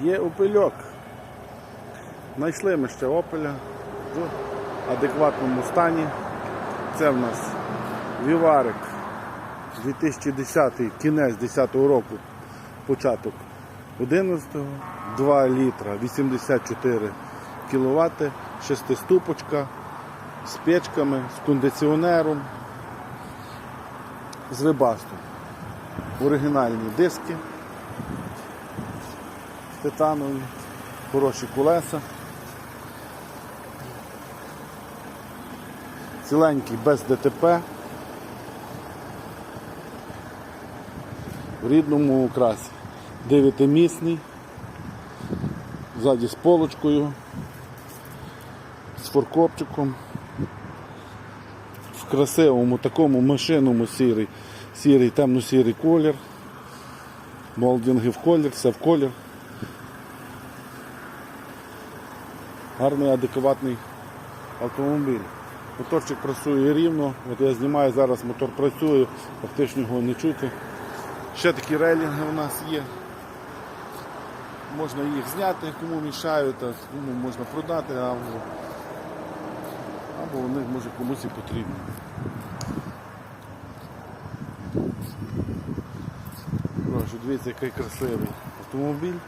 Є опельок. Знайшли ми ще опеля в адекватному стані. Це в нас Віварик 2010 кінець 10 року, початок 11 2 літра 84 кВт, шестиступочка з печками, з кондиціонером, з вебастом. Оригінальні диски титанові, хороші колеса. Ціленький без ДТП. В рідному окрасі. Дев'ятимісний. Ззаді з полочкою, з форкопчиком. В красивому такому машинному сірий, сірий, темно-сірий колір. Молдинги в колір, все в колір. Гарний, адекватний автомобіль. Моторчик працює рівно. От я знімаю зараз, мотор працює, фактично його не чути. Ще такі рейлінги у нас є. Можна їх зняти, кому мішають, а кому можна продати, або, або вони може комусь і потрібні. Дивіться, який красивий автомобіль.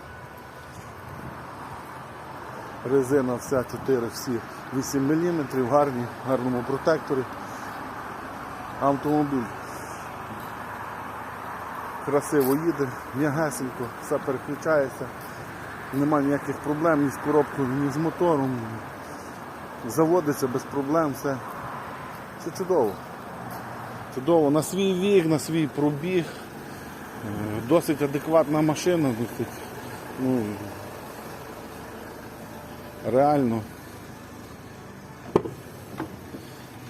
Резина вся 4, всі 8 мм, гарні, гарному протекторі. Автомобіль красиво їде, м'ягесенько, все переключається, нема ніяких проблем ні з коробкою, ні з мотором. Заводиться без проблем, все, все чудово. Чудово, на свій вік, на свій пробіг. Е, Досить адекватна машина. досить, Ну, реально.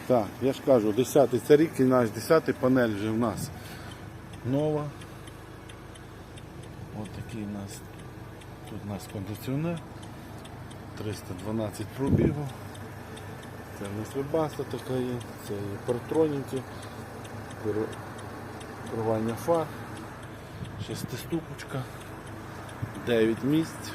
Так, я ж кажу, 10-й це рік і наш 10-й панель вже в нас нова. Ось такий у нас тут у нас кондиціонер. 312 пробігу. Це у нас вебаста така є, це є партроніки, кер- керування фар, шестиступочка, 9 місць.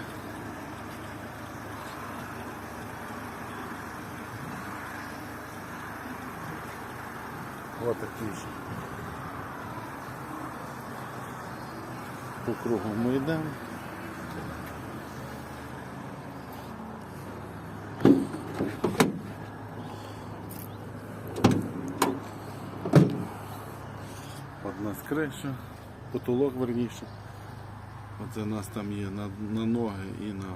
Ось такий ж. По кругу ми йдемо. Одна з криша, потолок верніше. Оце у нас там є на, на ноги і на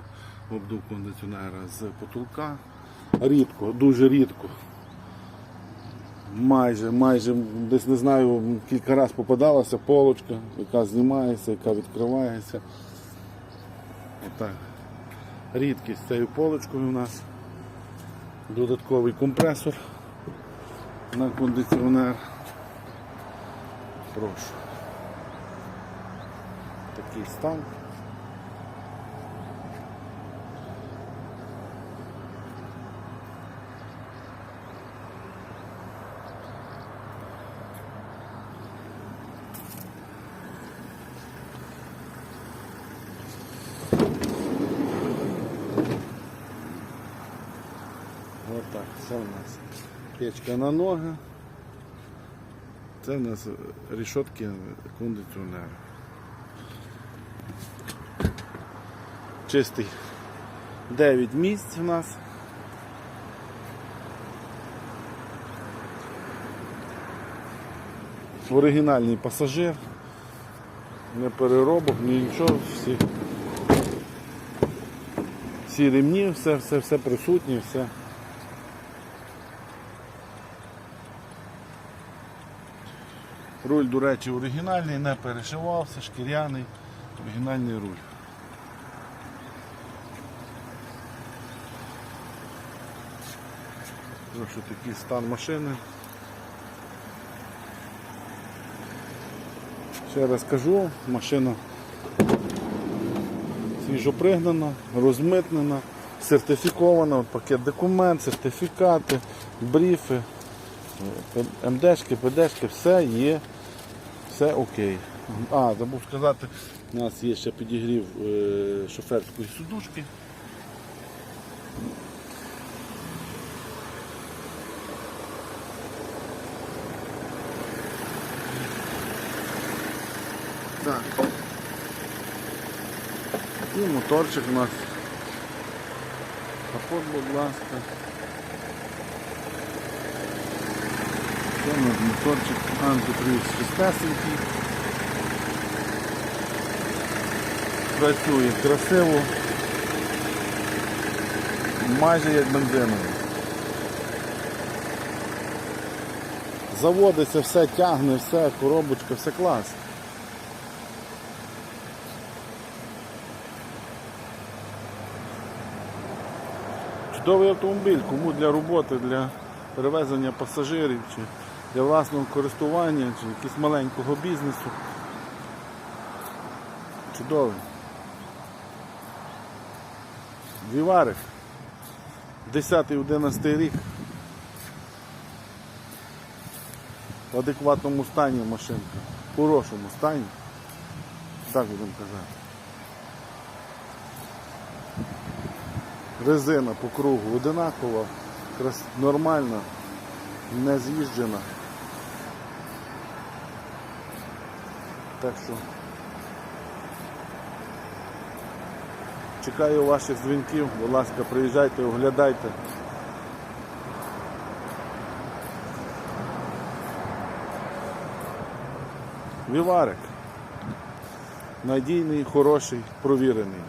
обдув кондиціонера з потолка. Рідко, дуже рідко. Майже, майже, десь не знаю, кілька разів попадалася полочка, яка знімається, яка відкривається. Отак. Рідкість цією полочкою у нас. Додатковий компресор на кондиціонер. Прошу. Такий стан. Ось так, це у нас печка на ноги. Це у нас рішотки кондиціонера. Чистий 9 місць у нас. Оригінальний пасажир. Не переробок, ні нічого, всі, всі ремні, все, все, все присутнє, все. Руль, до речі, оригінальний, не перешивався, шкіряний, оригінальний руль. Прошу такий стан машини. Ще раз кажу, машина свіжопригнана, розмитнена, сертифікована, пакет документ, сертифікати, бріфи, МДшки, ПДшки, все є, все окей. А, забув сказати, У нас є ще підігрів е, шоферської сидушки. Так. І моторчик у нас. Капот, будь ласка. Це у нас моторчик антипривіз чистесенький. Працює красиво. Майже як бензиновий. Заводиться, все тягне, все, коробочка, все клас. Чудовий автомобіль, кому для роботи, для перевезення пасажирів чи для власного користування, чи якогось маленького бізнесу. Чудовий. Віварик. 10-11 рік. В адекватному стані машинка. В хорошому стані. Так будемо казати. Резина по кругу одинакова, нормальна, не з'їжджена. Так що чекаю ваших дзвінків, будь ласка, приїжджайте, оглядайте. Віварик. Надійний, хороший, провірений.